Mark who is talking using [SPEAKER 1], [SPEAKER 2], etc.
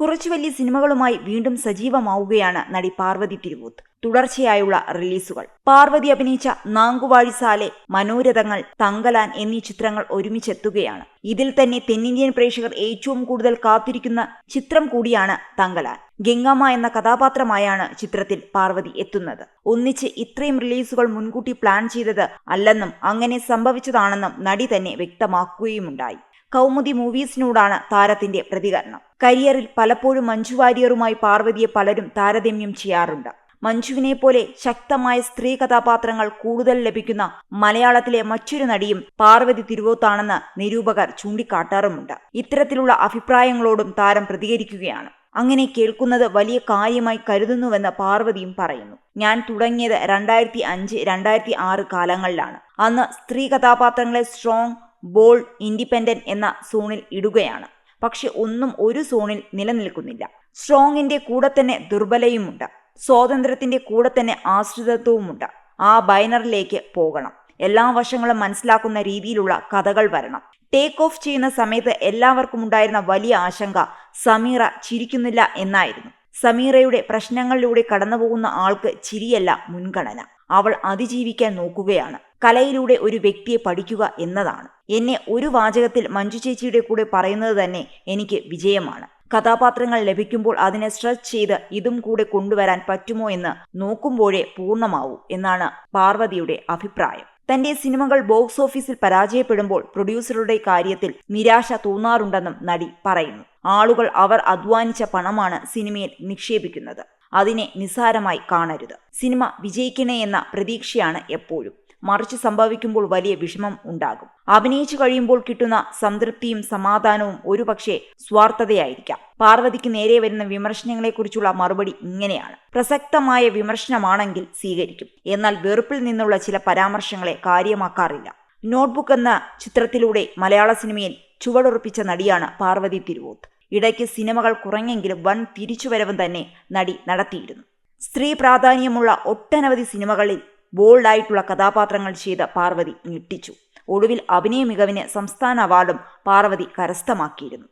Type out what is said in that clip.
[SPEAKER 1] കുറച്ചു വലിയ സിനിമകളുമായി വീണ്ടും സജീവമാവുകയാണ് നടി പാർവതി തിരുവൂത്ത്. തുടർച്ചയായുള്ള റിലീസുകൾ. പാർവതി അഭിനയിച്ച നാങ്കുവാഴിസാലെ മനോരഥങ്ങൾ തങ്കലാൻ എന്നീ ചിത്രങ്ങൾ ഒരുമിച്ചെത്തുകയാണ്. ഇതിൽ തന്നെ തെന്നിന്ത്യൻ പ്രേക്ഷകർ ഏറ്റവും കൂടുതൽ കാത്തിരിക്കുന്ന ചിത്രം കൂടിയാണ് തങ്കലാൻ. ഗംഗാമ്മ എന്ന കഥാപാത്രമായാണ് ചിത്രത്തിൽ പാർവതി എത്തുന്നത്. ഒന്നിച്ച് ഇത്രയും റിലീസുകൾ മുൻകൂട്ടി പ്ലാൻ ചെയ്തത് അല്ലെന്നും അങ്ങനെ സംഭവിച്ചതാണെന്നും നടി തന്നെ വ്യക്തമാക്കുകയുമുണ്ടായി. കൗമുദി മൂവീസിനോടാണ് താരത്തിന്റെ പ്രതികരണം. കരിയറിൽ പലപ്പോഴും മഞ്ജു വാര്യറുമായി പാർവതിയെ പലരും താരതമ്യം ചെയ്യാറുണ്ട്. മഞ്ജുവിനെ പോലെ ശക്തമായ സ്ത്രീ കഥാപാത്രങ്ങൾ കൂടുതൽ ലഭിക്കുന്ന മലയാളത്തിലെ മറ്റൊരു നടിയും പാർവതി തിരുവോത്താണെന്ന് നിരൂപകർ ചൂണ്ടിക്കാട്ടാറുമുണ്ട്. ഇത്തരത്തിലുള്ള അഭിപ്രായങ്ങളോടും താരം പ്രതികരിക്കുകയാണ്. അങ്ങനെ കേൾക്കുന്നത് വലിയ കാര്യമായി കരുതുന്നുവെന്ന് പാർവതിയും പറയുന്നു. ഞാൻ തുടങ്ങിയത് രണ്ടായിരത്തി അഞ്ച് രണ്ടായിരത്തി ആറ് കാലങ്ങളിലാണ്. അന്ന് സ്ത്രീ കഥാപാത്രങ്ങളെ സ്ട്രോങ് ബോൾഡ് ഇൻഡിപെൻഡന്റ് എന്ന സോണിൽ ഇടുകയാണ്. പക്ഷെ ഒന്നും ഒരു സോണിൽ നിലനിൽക്കുന്നില്ല. സ്ട്രോങ്ങിന്റെ കൂടെ തന്നെ ദുർബലയുമുണ്ട്. സ്വാതന്ത്ര്യത്തിന്റെ കൂടെ തന്നെ ആശ്രിതത്വവുമുണ്ട്. ആ ബൈനറിലേക്ക് പോകണം. എല്ലാ വശങ്ങളും മനസ്സിലാക്കുന്ന രീതിയിലുള്ള കഥകൾ വരണം. ടേക്ക് ഓഫ് ചെയ്യുന്ന സമയത്ത് എല്ലാവർക്കും ഉണ്ടായിരുന്ന വലിയ ആശങ്ക സമീറ ചിരിക്കുന്നില്ല എന്നായിരുന്നു. സമീറയുടെ പ്രശ്നങ്ങളിലൂടെ കടന്നുപോകുന്ന ആൾക്ക് ചിരിയല്ല മുൻഗണന. അവൾ അതിജീവിക്കാൻ നോക്കുകയാണ്. കലയിലൂടെ ഒരു വ്യക്തിയെ പഠിക്കുക എന്നതാണ്. എന്നെ ഒരു വാചകത്തിൽ മഞ്ജു ചേച്ചിയുടെ കൂടെ പറയുന്നത് തന്നെ എനിക്ക് വിജയമാണ്. കഥാപാത്രങ്ങൾ ലഭിക്കുമ്പോൾ അതിനെ സ്ട്രെച്ച് ചെയ്ത് ഇതും കൂടെ കൊണ്ടുവരാൻ പറ്റുമോ എന്ന് നോക്കുമ്പോഴേ പൂർണമാവൂ എന്നാണ് പാർവതിയുടെ അഭിപ്രായം. തന്റെ സിനിമകൾ ബോക്സ് ഓഫീസിൽ പരാജയപ്പെടുമ്പോൾ പ്രൊഡ്യൂസറുടെ കാര്യത്തിൽ നിരാശ തോന്നാറുണ്ടെന്നും നടി പറയുന്നു. ആളുകൾ അവർ അധ്വാനിച്ച പണമാണ് സിനിമയിൽ നിക്ഷേപിക്കുന്നത്. അതിനെ നിസ്സാരമായി കാണരുത്. സിനിമ വിജയിക്കണേ എന്ന പ്രതീക്ഷയാണ് എപ്പോഴും. മറിച്ച് സംഭവിക്കുമ്പോൾ വലിയ വിഷമം ഉണ്ടാകും. അഭിനയിച്ചു കഴിയുമ്പോൾ കിട്ടുന്ന സംതൃപ്തിയും സമാധാനവും ഒരുപക്ഷെ സ്വാർത്ഥതയായിരിക്കാം. പാർവതിക്ക് നേരെ വരുന്ന വിമർശനങ്ങളെക്കുറിച്ചുള്ള മറുപടി ഇങ്ങനെയാണ്. പ്രസക്തമായ വിമർശനമാണെങ്കിൽ സ്വീകരിക്കും. എന്നാൽ വെറുപ്പിൽ നിന്നുള്ള ചില പരാമർശങ്ങളെ കാര്യമാക്കാറില്ല. നോട്ട്ബുക്ക് എന്ന ചിത്രത്തിലൂടെ മലയാള സിനിമയിൽ ചുവടുറപ്പിച്ച നടിയാണ് പാർവതി തിരുവോത്ത്. ഇടയ്ക്ക് സിനിമകൾ കുറഞ്ഞെങ്കിലും വൻ തിരിച്ചുവരവും തന്നെ നടി നടത്തിയിരുന്നു. സ്ത്രീ പ്രാധാന്യമുള്ള ഒട്ടനവധി സിനിമകളിൽ ബോൾഡായിട്ടുള്ള കഥാപാത്രങ്ങൾ ചെയ്ത പാർവതി ഞെട്ടിച്ചു. ഒടുവിൽ അഭിനയ മികവിന് സംസ്ഥാന അവാർഡും പാർവതി കരസ്ഥമാക്കിയിരുന്നു.